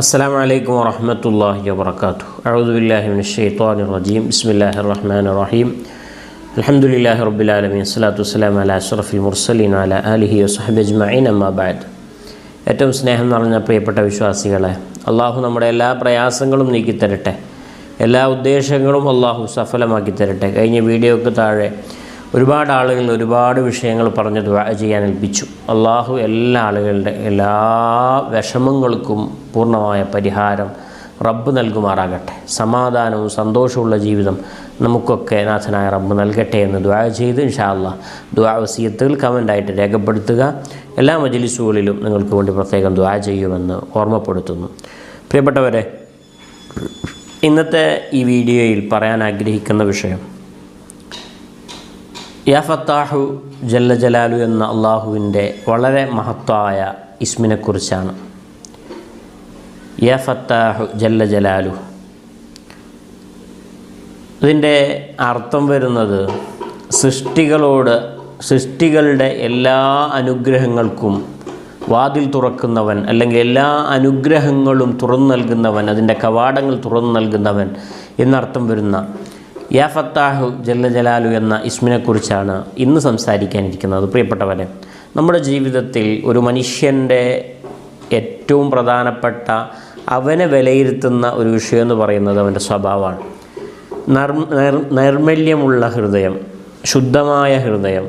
അസ്സാം വലൈക്കും വറഹമത്തല്ലാഹി വാബർക്കാത്തു അഴുദുബില്ലാഹിമിൻ ഷെയ്ത്താൻ റജീം. ബിസ്മില്ലാഹി റഹ്മാൻ റഹീം. അലഹമുല്ലാഹി റബ്ബുലാലമീൻ സ്വലാത്തു വസ്സലാം അല അഷ്റഫുൽ മുർസലീൻ അല അലിഹി വസ്ഹബ് അജ്മഈൻ. അമ്മാബാദ് ഏറ്റവും സ്നേഹം നിറഞ്ഞ പ്രിയപ്പെട്ട വിശ്വാസികളെ അള്ളാഹു നമ്മുടെ എല്ലാ പ്രയാസങ്ങളും നീക്കി തരട്ടെ എല്ലാ ഉദ്ദേശങ്ങളും അള്ളാഹു സഫലമാക്കി തരട്ടെ കഴിഞ്ഞ വീഡിയോക്ക് താഴെ ഒരുപാട് ആളുകൾ ഒരുപാട് വിഷയങ്ങൾ പറഞ്ഞ് ചെയ്യാൻ ഏൽപ്പിച്ചു. അള്ളാഹു എല്ലാ ആളുകളുടെ എല്ലാ വിഷമങ്ങൾക്കും പൂർണമായ പരിഹാരം റബ്ബ് നൽകുമാറാകട്ടെ. സമാധാനവും സന്തോഷമുള്ള ജീവിതം നമുക്കൊക്കെ നാഥനായ റബ്ബ് നൽകട്ടെ എന്ന് ദ്വാ ചെയ്ത് ഇൻഷാല്ല ദുആ വസീയത്തുകൾ കമന്റായിട്ട് രേഖപ്പെടുത്തുക. എല്ലാ മജലിസുകളിലും നിങ്ങൾക്ക് വേണ്ടി പ്രത്യേകം ദ്വാ ചെയ്യുമെന്ന് ഓർമ്മപ്പെടുത്തുന്നു. പ്രിയപ്പെട്ടവരെ ഇന്നത്തെ ഈ വീഡിയോയിൽ പറയാൻ ആഗ്രഹിക്കുന്ന വിഷയം യാ ഫത്താഹു ജല്ല ജലാലു എന്ന അള്ളാഹുവിന്റെ വളരെ മഹത്തായ ഇസ്മിനെക്കുറിച്ചാണ്. യഫത്താഹു ഫത്താഹു ജല്ല ജലാലു. ഇതിന്റെ അർത്ഥം വരുന്നത് സൃഷ്ടികളോട് സൃഷ്ടികളുടെ എല്ലാ അനുഗ്രഹങ്ങൾക്കും വാതിൽ തുറക്കുന്നവൻ അല്ലെങ്കിൽ എല്ലാ അനുഗ്രഹങ്ങളും തുറന്നു നൽകുന്നവൻ അതിന്റെ കവാടങ്ങൾ തുറന്നു നൽകുന്നവൻ എന്നർത്ഥം വരുന്ന യാ ഫത്താഹു ജല്ല ജലാലു എന്ന ഇസ്മിനെക്കുറിച്ചാണ് ഇന്ന് സംസാരിക്കാനിരിക്കുന്നത്. പ്രിയപ്പെട്ടവരെ നമ്മുടെ ജീവിതത്തിൽ ഒരു മനുഷ്യന്റെ ഏറ്റവും പ്രധാനപ്പെട്ട അവനെ വിലയിരുത്തുന്ന ഒരു വിഷയം എന്ന് പറയുന്നത് അവന്റെ സ്വഭാവമാണ്. നർ നൈർ നൈർമല്യമുള്ള ഹൃദയം ശുദ്ധമായ ഹൃദയം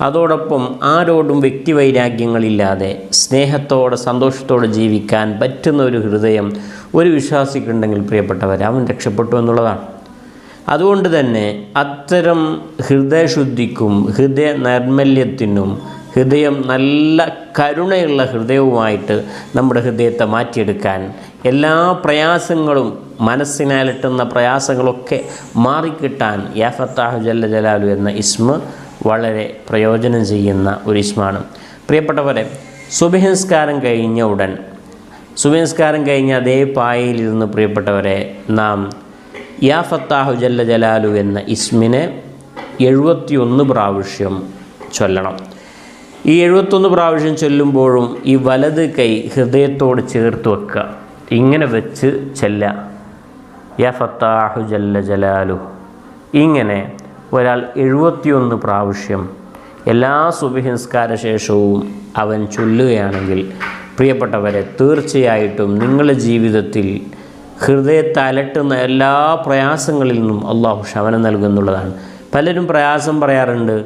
അതോടൊപ്പം ആരോടും വ്യക്തിവൈരാഗ്യങ്ങളില്ലാതെ സ്നേഹത്തോടെ സന്തോഷത്തോടെ ജീവിക്കാൻ പറ്റുന്ന ഒരു ഹൃദയം ഒരു വിശ്വാസിക്കുണ്ടെങ്കിൽ പ്രിയപ്പെട്ടവർ അവൻ രക്ഷപ്പെട്ടു എന്നുള്ളതാണ്. അതുകൊണ്ട് തന്നെ അത്തരം ഹൃദയശുദ്ധിക്കും ഹൃദയ നൈർമല്യത്തിനും ഹൃദയം നല്ല കരുണയുള്ള ഹൃദയവുമായിട്ട് നമ്മുടെ ഹൃദയത്തെ മാറ്റിയെടുക്കാൻ എല്ലാ പ്രയാസങ്ങളും മനസ്സിനാലിട്ടുന്ന പ്രയാസങ്ങളൊക്കെ മാറിക്കിട്ടാൻ യാ ഫത്താഹു ജല്ല ജലാലു എന്ന ഇസ്മ വളരെ പ്രയോജനം ചെയ്യുന്ന ഒരു ഇസ്മാണ്. പ്രിയപ്പെട്ടവരെ സുബഹിസ്കാരം കഴിഞ്ഞ ഉടൻ സുബഹിസ്കാരം കഴിഞ്ഞ അതേ പായയിലിരുന്ന് പ്രിയപ്പെട്ടവരെ നാം യാ ഫത്താഹു ജല്ല ജലാലു എന്ന ഇസ്മിനെ എഴുപത്തിയൊന്ന് പ്രാവശ്യം ചൊല്ലണം. ഈ എഴുപത്തൊന്ന് പ്രാവശ്യം ചൊല്ലുമ്പോഴും ഈ വലത് കൈ ഹൃദയത്തോട് ചേർത്ത് വെക്കുക. ഇങ്ങനെ വെച്ച് ചെല്ല യാ ഫത്താഹു ജല്ല ജലാലു. ഇങ്ങനെ ഒരാൾ എഴുപത്തിയൊന്ന് പ്രാവശ്യം എല്ലാ സുഭിഹിംസ്കാര ശേഷവും അവൻ ചൊല്ലുകയാണെങ്കിൽ പ്രിയപ്പെട്ടവരെ തീർച്ചയായിട്ടും നിങ്ങളുടെ ജീവിതത്തിൽ ഹൃദയത്തെ അലട്ടുന്ന എല്ലാ പ്രയാസങ്ങളിൽ നിന്നും അള്ളാഹു ശമനം നൽകുന്നുള്ളതാണ്. പലരും പ്രയാസം പറയാറുണ്ട്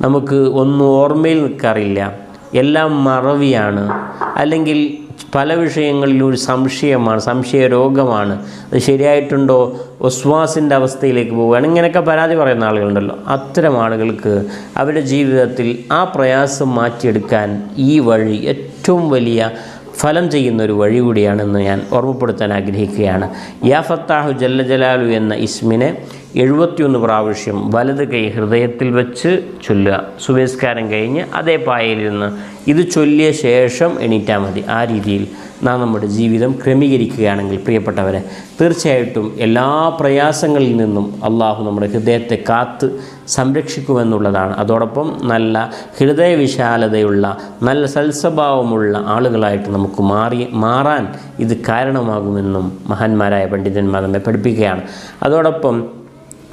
നമുക്ക് ഒന്നും ഓർമ്മയിൽ നിൽക്കാറില്ല. എല്ലാം മറവിയാണ്. അല്ലെങ്കിൽ പല വിഷയങ്ങളിലും ഒരു സംശയമാണ് സംശയ രോഗമാണ്. അത് ശരിയായിട്ടുണ്ടോ? ഒസ്വാസിന്റെ അവസ്ഥയിലേക്ക് പോവുകയാണ്. ഇങ്ങനെയൊക്കെ പരാതി പറയുന്ന ആളുകളുണ്ടല്ലോ. അത്തരം ആളുകൾക്ക് അവരുടെ ജീവിതത്തിൽ ആ പ്രയാസം മാറ്റിയെടുക്കാൻ ഈ വഴി ഏറ്റവും വലിയ ഫലം ചെയ്യുന്ന ഒരു വഴി കൂടിയാണെന്ന് ഞാൻ ഓർമ്മപ്പെടുത്താൻ ആഗ്രഹിക്കുകയാണ്. യാ ഫത്താഹു ജല്ല ജലാലു എന്ന ഇസ്മിനെ എഴുപത്തിയൊന്ന് പ്രാവശ്യം വലത് കൈ ഹൃദയത്തിൽ വെച്ച് ചൊല്ലുക. സുബേസ്കാരം കഴിഞ്ഞ് അതേ പായയിലിരുന്ന് ഇത് ചൊല്ലിയ ശേഷം എണീറ്റാൽ മതി. ആ രീതിയിൽ നാം നമ്മുടെ ജീവിതം ക്രമീകരിക്കുകയാണെങ്കിൽ പ്രിയപ്പെട്ടവരെ തീർച്ചയായിട്ടും എല്ലാ പ്രയാസങ്ങളിൽ നിന്നും അള്ളാഹു നമ്മുടെ ഹൃദയത്തെ കാത്ത് സംരക്ഷിക്കുമെന്നുള്ളതാണ്. അതോടൊപ്പം നല്ല ഹൃദയവിശാലതയുള്ള നല്ല സൽസ്വഭാവമുള്ള ആളുകളായിട്ട് നമുക്ക് മാറി മാറാൻ ഇത് കാരണമാകുമെന്നും മഹാന്മാരായ പണ്ഡിതന്മാർ നമ്മെ പഠിപ്പിക്കുകയാണ്. അതോടൊപ്പം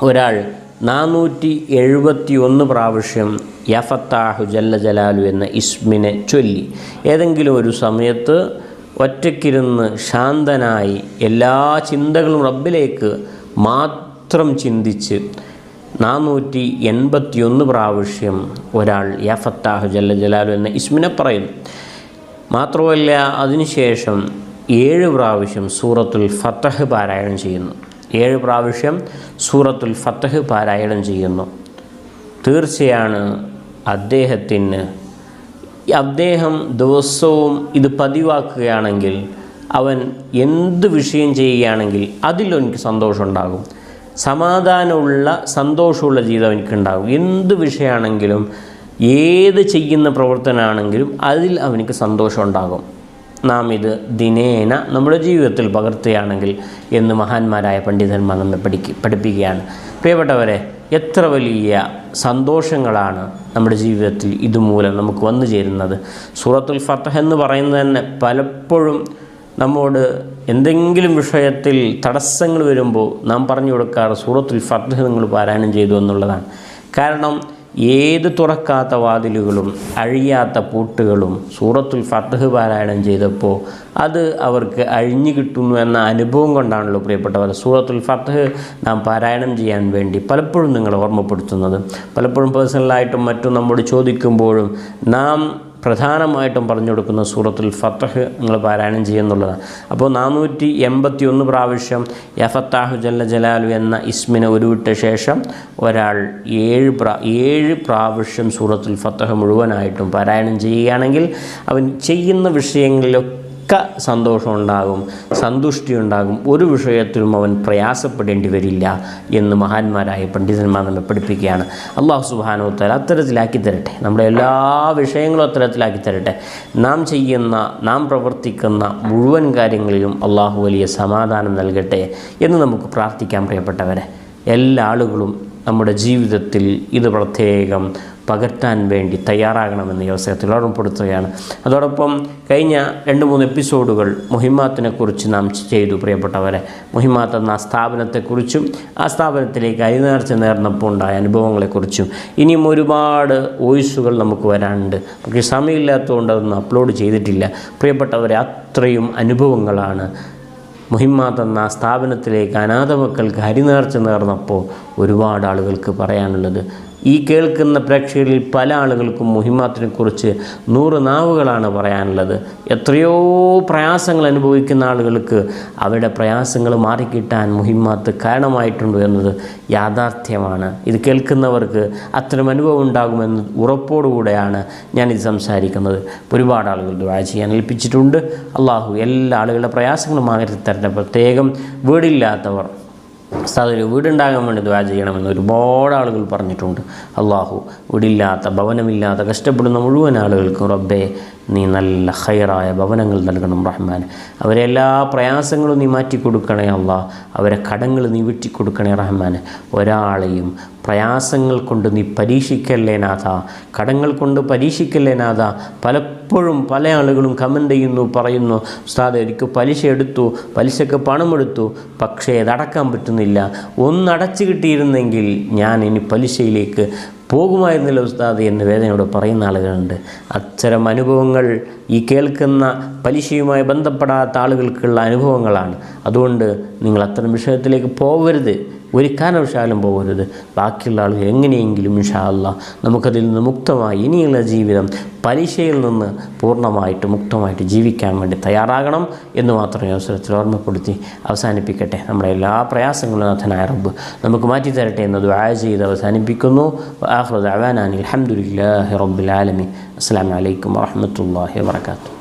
ഒരാൾ നാനൂറ്റി എഴുപത്തി ഒന്ന് പ്രാവശ്യം യഫത്താഹു ജല്ല ജലാലു എന്ന ഇസ്മിനെ ചൊല്ലി. ഏതെങ്കിലും ഒരു സമയത്ത് ഒറ്റയ്ക്കിരുന്ന് ശാന്തനായി എല്ലാ ചിന്തകളും റബ്ബിലേക്ക് മാത്രം ചിന്തിച്ച് നാനൂറ്റി എൺപത്തിയൊന്ന് പ്രാവശ്യം ഒരാൾ യഫത്താഹു ജല്ല ജലാലു എന്ന ഇസ്മിനെ പറയും മാത്രമല്ല അതിനുശേഷം ഏഴ് പ്രാവശ്യം സൂറത്തുൽ ഫത്തഹ് പാരായണം ചെയ്യുന്നു. ഏഴ് പ്രാവശ്യം സൂറത്തുൽ ഫത്തഹ് പാരായണം ചെയ്യുന്നു. തീർച്ചയാണ് അദ്ദേഹത്തിന് അദ്ദേഹം ദിവസവും ഇത് പതിവാക്കുകയാണെങ്കിൽ അവൻ എന്ത് വിഷയം ചെയ്യുകയാണെങ്കിൽ അതിലെനിക്ക് സന്തോഷമുണ്ടാകും. സമാധാനമുള്ള സന്തോഷമുള്ള ജീവിതം എനിക്കുണ്ടാകും എന്ത് വിഷയമാണെങ്കിലും ഏത് ചെയ്യുന്ന പ്രവർത്തനമാണെങ്കിലും അതിൽ അവനിക്ക് സന്തോഷം ഉണ്ടാകും നാം ഇത് ദിനേന നമ്മുടെ ജീവിതത്തിൽ പകർത്തുകയാണെങ്കിൽ എന്ന് മഹാന്മാരായ പണ്ഡിതന്മാർ നമ്മെ പഠിക്ക് പഠിപ്പിക്കുകയാണ്. പ്രിയപ്പെട്ടവരെ എത്ര വലിയ സന്തോഷങ്ങളാണ് നമ്മുടെ ജീവിതത്തിൽ ഇതുമൂലം നമുക്ക് വന്നു ചേരുന്നത്. സൂറത്തുൽ ഫത്തഹ് എന്ന് പറയുന്നത് തന്നെ പലപ്പോഴും നമ്മോട് എന്തെങ്കിലും വിഷയത്തിൽ തടസ്സങ്ങൾ വരുമ്പോൾ നാം പറഞ്ഞു കൊടുക്കാറ് സൂറത്തുൽ ഫത്ഹ് നിങ്ങൾ പാരായണം ചെയ്തു എന്നുള്ളതാണ്. കാരണം ഏത് തുറക്കാത്ത വാതിലുകളും അഴിയാത്ത പൂട്ടുകളും സൂറത്തുൽ ഫത്ഹ് പാരായണം ചെയ്തപ്പോൾ അത് അവർക്ക് അഴിഞ്ഞു കിട്ടുന്നു എന്ന അനുഭവം കൊണ്ടാണല്ലോ പ്രിയപ്പെട്ടവർ സൂറത്തുൽ ഫത്ഹ് നാം പാരായണം ചെയ്യാൻ വേണ്ടി പലപ്പോഴും നിങ്ങൾ ഓർമ്മപ്പെടുത്തുന്നത്. പലപ്പോഴും പേഴ്സണലായിട്ടും മറ്റും നമ്മോട് ചോദിക്കുമ്പോഴും നാം പ്രധാനമായിട്ടും പറഞ്ഞു കൊടുക്കുന്ന സൂറത്തുൽ ഫത്തഹ് നിങ്ങൾ പാരായണം ചെയ്യുന്നുള്ളതാണ്. അപ്പോൾ നാനൂറ്റി എൺപത്തി ഒന്ന് പ്രാവശ്യം യഫത്താഹു ജല്ല ജലാലു എന്ന ഇസ്മിനെ ഉരുവിട്ട ശേഷം ഒരാൾ ഏഴ് പ്രാ ഏഴ് പ്രാവശ്യം സൂറത്തുൽ ഫത്തഹ് മുഴുവനായിട്ടും പാരായണം ചെയ്യുകയാണെങ്കിൽ അവൻ ചെയ്യുന്ന വിഷയങ്ങളിലൊക്കെ ഒക്കെ സന്തോഷം ഉണ്ടാകും സന്തുഷ്ടി ഉണ്ടാകും. ഒരു വിഷയത്തിലും അവൻ പ്രയാസപ്പെടേണ്ടി വരില്ല എന്ന് മഹാന്മാരായ പണ്ഡിതന്മാർ നമ്മെ പഠിപ്പിക്കുകയാണ്. അള്ളാഹു സുബാനോത്തല അത്തരത്തിലാക്കി തരട്ടെ. നമ്മുടെ എല്ലാ വിഷയങ്ങളും അത്തരത്തിലാക്കി തരട്ടെ. നാം ചെയ്യുന്ന നാം പ്രവർത്തിക്കുന്ന മുഴുവൻ കാര്യങ്ങളിലും അള്ളാഹു വലിയ സമാധാനം നൽകട്ടെ എന്ന് നമുക്ക് പ്രാർത്ഥിക്കാൻ പ്രിയപ്പെട്ടവരെ. എല്ലാ ആളുകളും നമ്മുടെ ജീവിതത്തിൽ ഇത് പ്രത്യേകം പകർത്താൻ വേണ്ടി തയ്യാറാകണമെന്ന് ഈ ഓർമ്മപ്പെടുത്തുകയാണ് അതോടൊപ്പം കഴിഞ്ഞ രണ്ട് മൂന്ന് എപ്പിസോഡുകൾ മുഹിമാത്തിനെക്കുറിച്ച് നാം ചെയ്തു പ്രിയപ്പെട്ടവരെ. മുഹിമാത്ത് എന്ന സ്ഥാപനത്തെക്കുറിച്ചും ആ സ്ഥാപനത്തിലേക്ക് അരിനേർച്ച നേർന്നപ്പോൾ ഉണ്ടായ അനുഭവങ്ങളെക്കുറിച്ചും ഇനിയും ഒരുപാട് വോയിസുകൾ നമുക്ക് വരാനുണ്ട്. പക്ഷേ സമയമില്ലാത്തതുകൊണ്ട് അതൊന്നും അപ്ലോഡ് ചെയ്തിട്ടില്ല. പ്രിയപ്പെട്ടവരെ അത്രയും അനുഭവങ്ങളാണ് മുഹിമ്മാത്ത് എന്ന സ്ഥാപനത്തിലേക്ക് അനാഥ മക്കൾക്ക് ഹരിനേർച്ച നേർന്നപ്പോൾ ഒരുപാട് ആളുകൾക്ക് പറയാനുള്ളത്. ഈ കേൾക്കുന്ന പ്രേക്ഷകരിൽ പല ആളുകൾക്കും മുഹിമാത്തിനെ കുറിച്ച് നൂറ് നാവുകളാണ് പറയാനുള്ളത്. എത്രയോ പ്രയാസങ്ങൾ അനുഭവിക്കുന്ന ആളുകൾക്ക് അവരുടെ പ്രയാസങ്ങൾ മാറിക്കിട്ടാൻ മുഹിമാത്ത് കാരണമായിട്ടുണ്ട് എന്നത് യാഥാർത്ഥ്യമാണ്. ഇത് കേൾക്കുന്നവർക്ക് അത്തരം അനുഭവം ഉണ്ടാകുമെന്ന് ഉറപ്പോടുകൂടെയാണ് ഞാനിത് സംസാരിക്കുന്നത്. ഒരുപാട് ആളുകൾ ദുആ ചെയ്യാൻ ഏൽപ്പിച്ചിട്ടുണ്ട്. അള്ളാഹു എല്ലാ ആളുകളുടെ പ്രയാസങ്ങളും മാറി തരട്ടെ പ്രത്യേകം വീടില്ലാത്തവർ ഒരു വീടുണ്ടാകാൻ വേണ്ടി ദ്വാ ചെയ്യണമെന്ന് ഒരുപാട് ആളുകൾ പറഞ്ഞിട്ടുണ്ട്. അള്ളാഹു വീടില്ലാത്ത ഭവനമില്ലാത്ത കഷ്ടപ്പെടുന്ന മുഴുവൻ ആളുകൾക്കും റബ്ബേ നീ നല്ല ഹൈറായ ഭവനങ്ങൾ നൽകണം റഹ്മാൻ. അവരെ എല്ലാ പ്രയാസങ്ങളും നീ മാറ്റിക്കൊടുക്കണേ അല്ല അവരെ കടങ്ങൾ നീ വെട്ടിക്കൊടുക്കണേ റഹ്മാൻ. ഒരാളെയും പ്രയാസങ്ങൾ കൊണ്ട് നീ പരീക്ഷിക്കല്ലേ നാഥ. കടങ്ങൾ കൊണ്ട് പരീക്ഷിക്കല്ലേ നാഥ. പലപ്പോഴും പല ആളുകളും കമന്റ് ചെയ്യുന്നു പറയുന്നു ഉസ്താദ് എനിക്ക് പലിശ എടുത്തു പലിശക്ക് പണമെടുത്തു പക്ഷേ അതടക്കാൻ പറ്റുന്നില്ല. ഒന്നടച്ചു കിട്ടിയിരുന്നെങ്കിൽ ഞാൻ ഇനി പലിശയിലേക്ക് പോകുമായിരുന്നില്ല ഉസ്താദ് എന്ന് വേദനയോട് പറയുന്ന ആളുകളുണ്ട്. അത്തരം അനുഭവങ്ങൾ ഈ കേൾക്കുന്ന പലിശയുമായി ബന്ധപ്പെടാത്ത ആളുകൾക്കുള്ള അനുഭവങ്ങളാണ്. അതുകൊണ്ട് നിങ്ങൾ അത്തരം വിഷയത്തിലേക്ക് പോകരുത്. ഒരു കാരണവശാലും പോകരുത് ബാക്കിയുള്ള ആളുകൾ എങ്ങനെയെങ്കിലും ഇൻഷാ അല്ലാ നമുക്കതിൽ നിന്ന് മുക്തമായി ഇനിയുള്ള ജീവിതം പലിശയിൽ നിന്ന് പൂർണമായിട്ട് മുക്തമായിട്ട് ജീവിക്കാൻ വേണ്ടി തയ്യാറാകണം എന്ന് മാത്രമേ അവസരത്തിൽ ഓർമ്മപ്പെടുത്തി അവസാനിപ്പിക്കട്ടെ. നമ്മുടെ എല്ലാ പ്രയാസങ്ങളും നാഥനായ റബ്ബ് നമുക്ക് മാറ്റി തരട്ടെ എന്ന് ദുആ ചെയ്ത് അവസാനിപ്പിക്കുന്നു. ആഹ്റദ് അവാനാനി അലഹമുല്ലാഹി റബ്ബുൽ അസ്സാം വലൈക്കും വാഹമത്തല്ലാഹി വാത്തു